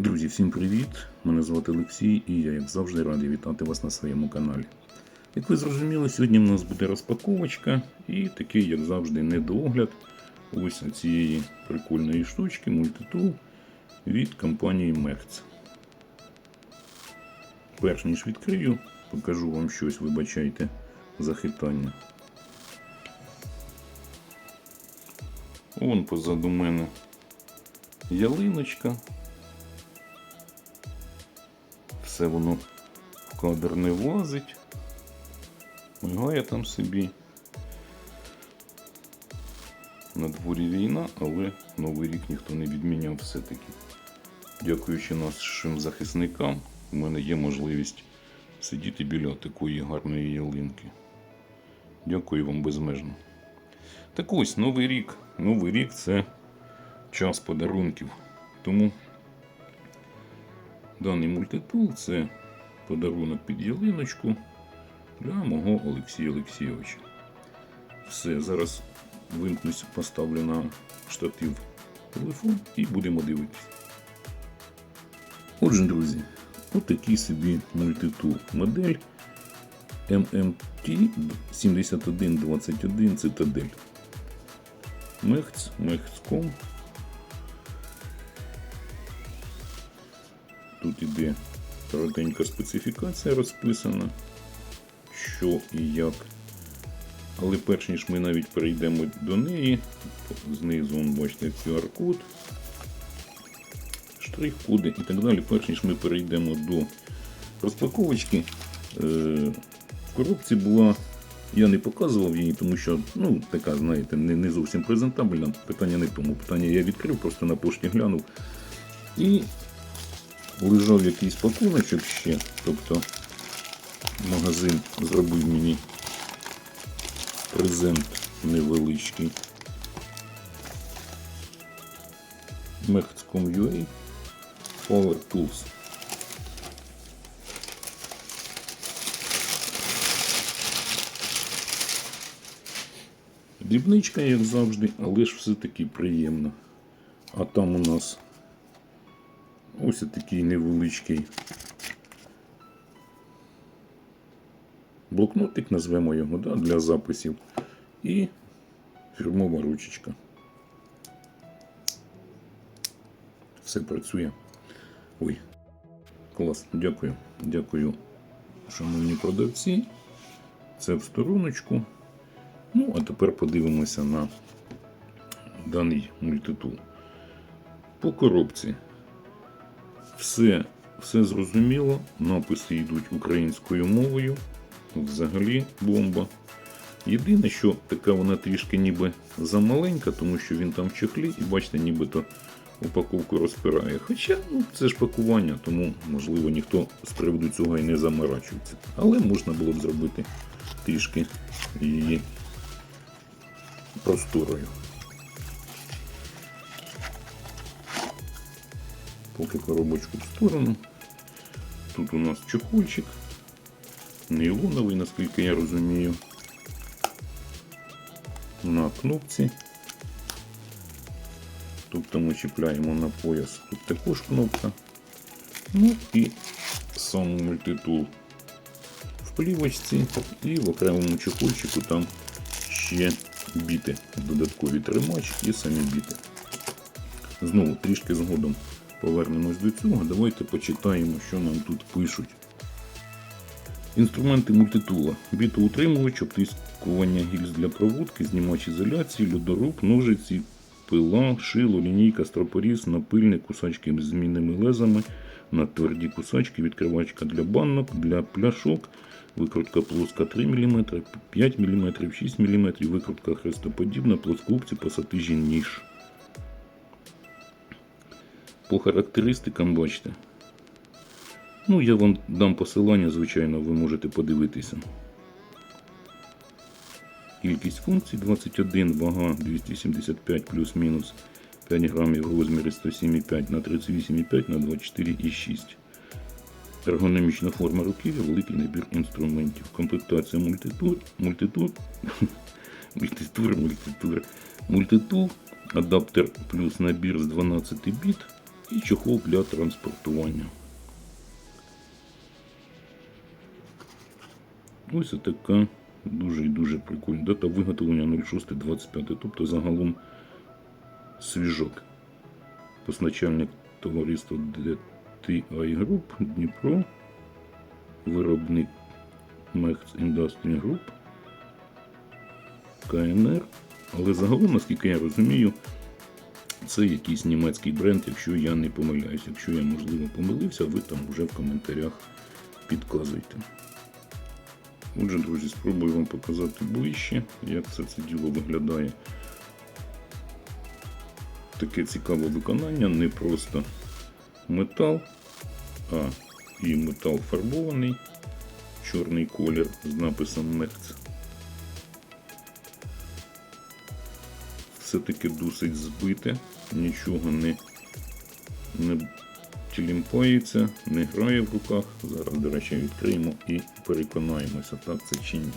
Друзі, всім привіт! Мене звати Олексій і я, як завжди, радий вітати вас на своєму каналі. Як ви зрозуміли, сьогодні в нас буде розпаковочка і такий, як завжди, недоогляд ось цієї прикольної штучки мультитул від компанії Merz. Перш ніж відкрию, покажу вам щось, вибачайте, за хитання. Вон позаду мене ялиночка. Все воно в кадр не влазить. Мигає там собі. На дворі війна, але Новий рік ніхто не відміняв все-таки. Дякуючи нашим захисникам, у мене є можливість сидіти біля такої гарної ялинки. Дякую вам безмежно. Так ось, Новий рік. Новий рік це час подарунків. Тому даний мультитул це подарунок під ялиночку для мого Олексія Олексійовича. Все, зараз вимкнусь, поставлю на штатив телефон і будемо дивитися. Отже, друзі, отакий собі мультитул. Модель MMT 7121 Цитадель. Мехц, Мехцком. Тут іде коротенька специфікація розписана, що і як. Але перш ніж ми навіть перейдемо до неї, знизу вон, бачите QR-код, штрих-коди і так далі. Перш ніж ми перейдемо до розпаковочки, е, в коробці була. Я не показував її, тому що ну, така, знаєте, не, не зовсім презентабельна. Питання не в тому. Питання я відкрив, просто на пошті глянув. І лежав якийсь пакуночок ще. Тобто магазин зробив мені презент невеличкий. Mechts.com.ua Power Tools. Дрібничка, як завжди, але ж все-таки приємно. А там у нас ось такий невеличкий блокнотик, назвемо його да, для записів. І фірмова ручечка. Все працює. Ой, клас, дякую. Дякую, шановні продавці. Це в стороночку. Ну, а тепер подивимося на даний мультитул. По коробці все, все зрозуміло, написи йдуть українською мовою. Взагалі бомба. Єдине, що така вона трішки ніби замаленька, тому що він там в чехлі і бачите, нібито упаковку розпирає. Хоча ну, це ж пакування, тому можливо ніхто з приводу цього і не заморачується. Але можна було б зробити трішки її просторою. Поки коробочку в сторону. Тут у нас чехольчик. Нейлоновий, наскільки я розумію. На кнопці. Тобто ми чіпляємо на пояс. Тут також кнопка. Ну і сам мультитул в плівочці і в окремому чехольчику там ще біти, додаткові тримач і самі біти. Знову трішки згодом повернемось до цього. Давайте почитаємо, що нам тут пишуть. Інструменти мультитула. Бітоутримувач, обтискування гільз для проводки, знімач ізоляції, льодоруб, ножиці, пила, шило, лінійка, стропоріз, напильник, кусачки з змінними лезами, на тверді кусачки, відкривачка для банок, для пляшок, викрутка плоска 3 мм, 5 мм, 6 мм, викрутка хрестоподібна, плоскогубці, пасатижі ніж. По характеристикам бачите. Ну, я вам дам посилання, звичайно, ви можете подивитися. Кількість функцій 21, вага 275 плюс-мінус 5 грамів розміри 107,5 на 38,5 на 24,6. Ергономічна форма руків'я, великий набір інструментів. Комплектація мультитур, мультитур, мультитур, мультитур, мультитул, адаптер плюс набір з 12 біт І чохол для транспортування. Ось така дуже і дуже прикольна. Дата виготовлення 06.25, тобто загалом свіжок. Постачальник товариства DTI Group Дніпро, виробник Mex Industry Group, КНР. Але загалом, наскільки я розумію, це якийсь німецький бренд, якщо я не помиляюсь. Якщо я, можливо, помилився, ви там вже в коментарях підказуйте. Отже, друзі, спробую вам показати ближче, як це це діло виглядає. Таке цікаве виконання, не просто метал, а і метал фарбований, чорний колір з написом Мехц. Все-таки досить збите, нічого не, не тілімпається, не грає в руках. Зараз, до речі, відкриємо і переконаємося, так це чи ні.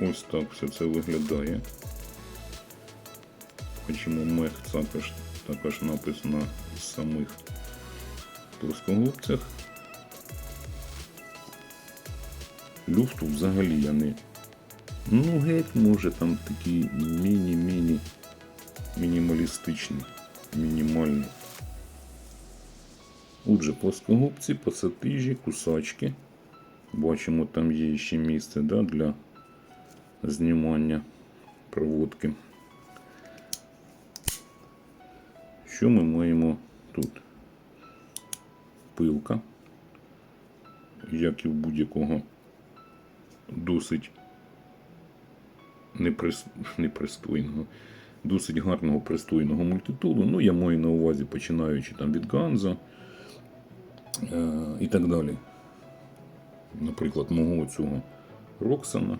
Ось так все це виглядає. Бачимо мех також, також написано з самих плоскогубцях. Люфту взагалі я не. Ну, геть може там такий міні-міні мінімалістичний, мінімальний. Отже, плоскогубці, пасатижі, кусачки. Бачимо, там є ще місце да, для знімання проводки. Що ми маємо тут? Пилка, як і в будь-якого досить неприс... непристойного, досить гарного пристойного мультитулу. Ну, я маю на увазі, починаючи там від Ганза е- і так далі. Наприклад, мого цього Роксана.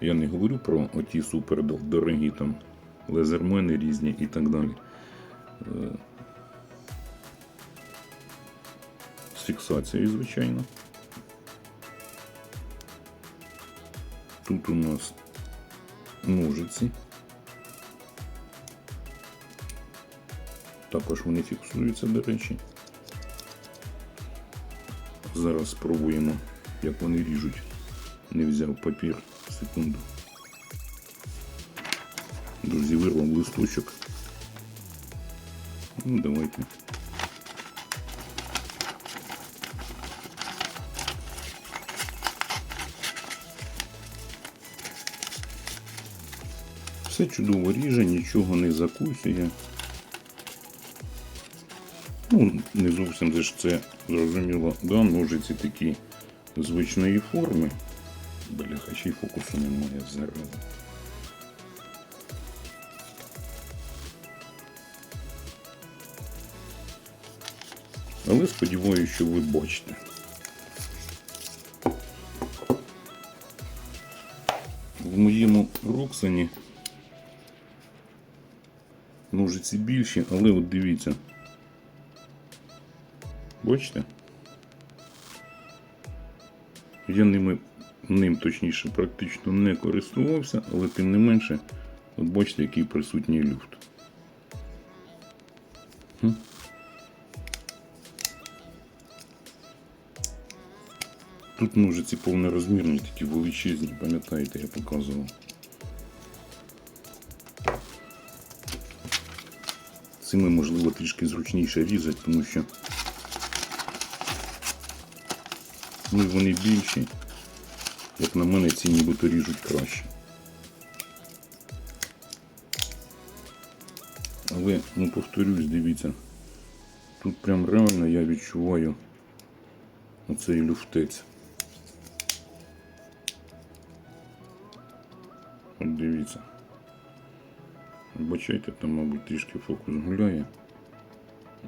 Я не говорю про оті супер дорогі там лезермени різні і так далі. Е, З фіксацією, звичайно. Тут у нас ножиці. Також вони фіксуються, до речі. Зараз спробуємо, як вони ріжуть. Не взяв папір. Секунду. Друзі, вирвав листочок. Ну, давайте. Все чудово ріже, нічого не закусує. Ну, не зовсім же це зрозуміло, да, ножиці такі звичної форми. Бляха, ще й фокусу немає зараз. Але сподіваюся, що ви бачите. В моєму Роксані ножиці більші, але от дивіться. Бачите? Я ними, ним точніше практично не користувався, але тим не менше, от бачите, який присутній люфт. Тут ножиці повнорозмірні, такі величезні, пам'ятаєте, я показував. Цими можливо трішки зручніше різати, тому що ну, вони більші. Як на мене, ці нібито ріжуть краще. Але, ну повторюсь, дивіться, тут прям реально я відчуваю оцей люфтець. От дивіться. Бачайте, там, мабуть, трішки фокус гуляє.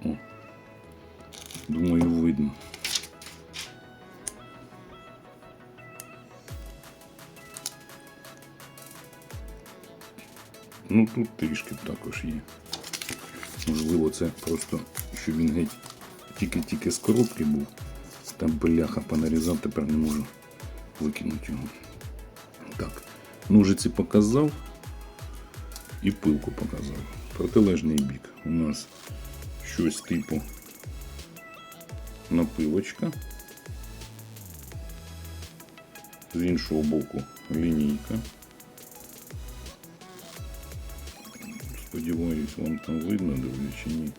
О, думаю, видно. Ну тут трішки також є. Можливо, це просто, що він геть тільки-тільки з коробки був. Там бляха понарізав, тепер не можу викинути його. Так, ножиці показав і пилку показав. Протилежний бік у нас щось типу напилочка. З іншого боку лінійка. Сподіваюсь, вам там видно, друзі, чи ні.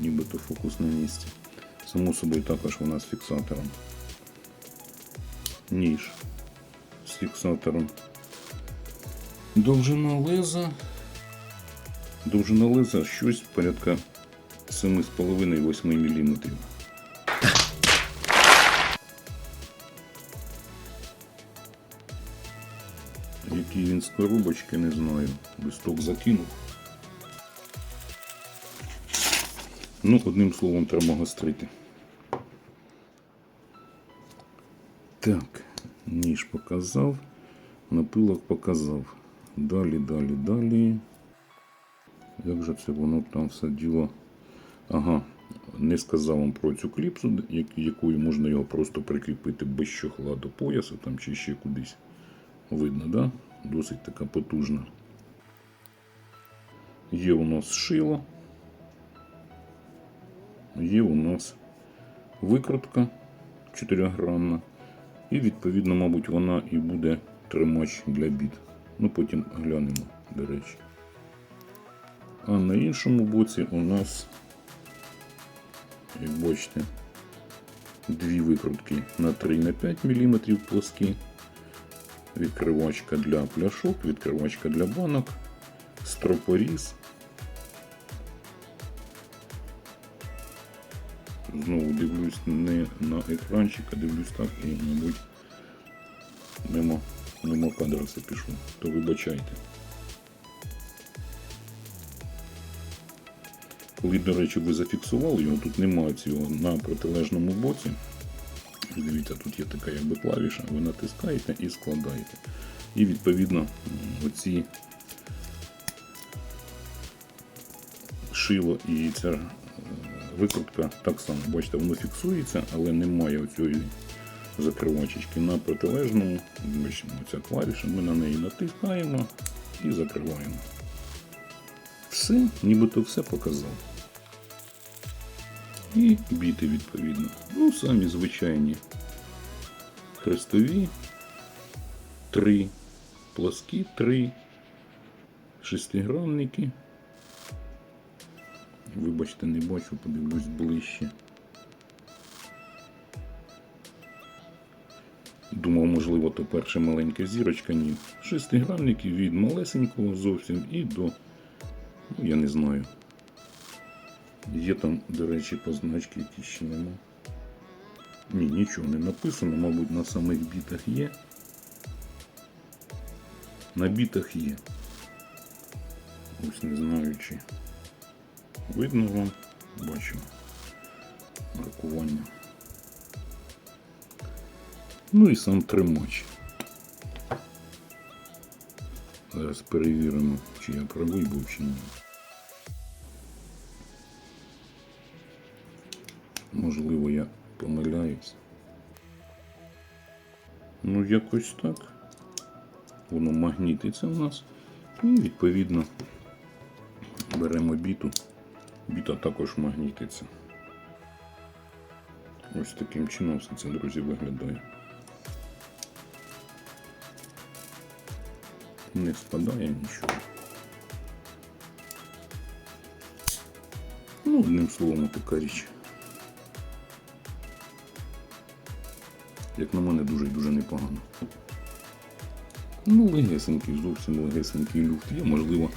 Нібито фокус на місці. Само собою також вона з фіксатором. Ніж з фіксатором. Довжина леза. Довжина леза щось порядка 7,5-8 мм. Який він з не знаю. Листок закинув. Ну, одним словом, треба гострити. Так, ніж показав, напилок показав. Далі, далі, далі. Як же це воно там все діло? Ага, не сказав вам про цю кліпсу, якою можна його просто прикріпити без чохла до пояса там, чи ще кудись. Видно, да? Досить така потужна. Є у нас шило. Є у нас викрутка 4-гранна. І відповідно, мабуть, вона і буде тримач для біт. Ну потім глянемо, до речі. А на іншому боці у нас, як бачите, дві викрутки на 3 на 5 мм плоскі. Відкривачка для пляшок, відкривачка для банок, стропоріз. Знову дивлюсь не на екранчик, а дивлюсь так і, мабуть, мимо, мимо кадра все пішло. То вибачайте. Коли, до речі, ви зафіксували його, тут немає цього на протилежному боці. Дивіться, тут є така якби клавіша, ви натискаєте і складаєте. І відповідно оці шило і ця е, викрутка так само, бачите, воно фіксується, але немає оцієї закривачечки на протилежному. Бачимо, ця клавіша, ми на неї натискаємо і закриваємо. Все, нібито все показав. І біти відповідно. Ну, самі звичайні хрестові, три плоскі, три шестигранники. Вибачте, не бачу, подивлюсь ближче. Думав, можливо, то перша маленька зірочка, ні. Шестигранники від малесенького зовсім і до, ну, я не знаю. Є там, до речі, позначки, які ще нема. Ні, нічого не написано, мабуть, на самих бітах є. На бітах є. Ось не знаю, чи видно вам, бачимо маркування. Ну і сам тримач. Зараз перевіримо, чи я правий був, чи ні. Можливо, я помиляюсь. Ну, якось так. Воно магнітиться у нас. І відповідно беремо біту. Біта також магнітиться. Ось таким чином все це, друзі, виглядає. Не спадає нічого. Ну, одним словом, така річ. Як на мене, дуже-дуже непогано. Ну, легесенький, зовсім легесенький люфт є. Можливо,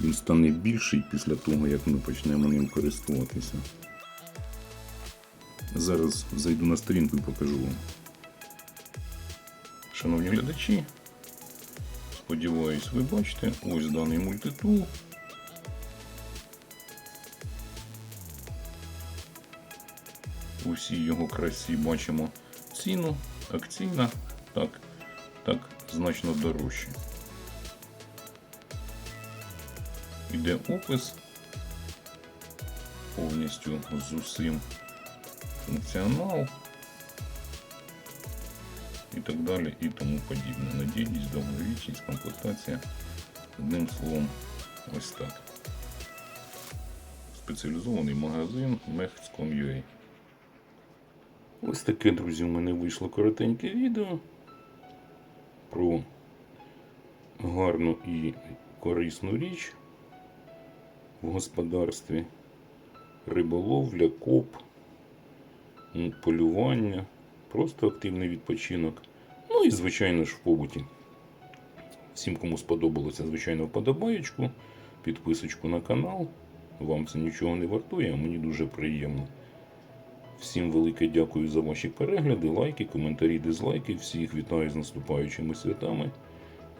він стане більший після того, як ми почнемо ним користуватися. Зараз зайду на сторінку і покажу вам. Шановні глядачі, сподіваюсь, ви бачите, ось даний мультитул. У всій його красі бачимо ціну, акційна, так, так, значно дорожче. Іде опис повністю з усім функціонал так далі і тому подібне. Надійність, довговічність, комплектація. Одним словом, ось так. спеціалізований магазин Mehts.com.ua. Ось таке, друзі, у мене вийшло коротеньке відео про гарну і корисну річ в господарстві. Риболовля, коп, полювання, просто активний відпочинок. Ну і, звичайно ж, в побуті. Всім, кому сподобалося, звичайно, вподобаєчку, підписочку на канал. Вам це нічого не вартує, а мені дуже приємно. Всім велике дякую за ваші перегляди, лайки, коментарі, дизлайки. Всіх вітаю з наступаючими святами.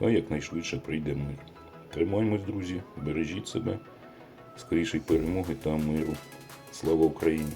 А якнайшвидше прийде мир. Тримаймось, друзі, бережіть себе, скорішої перемоги та миру. Слава Україні!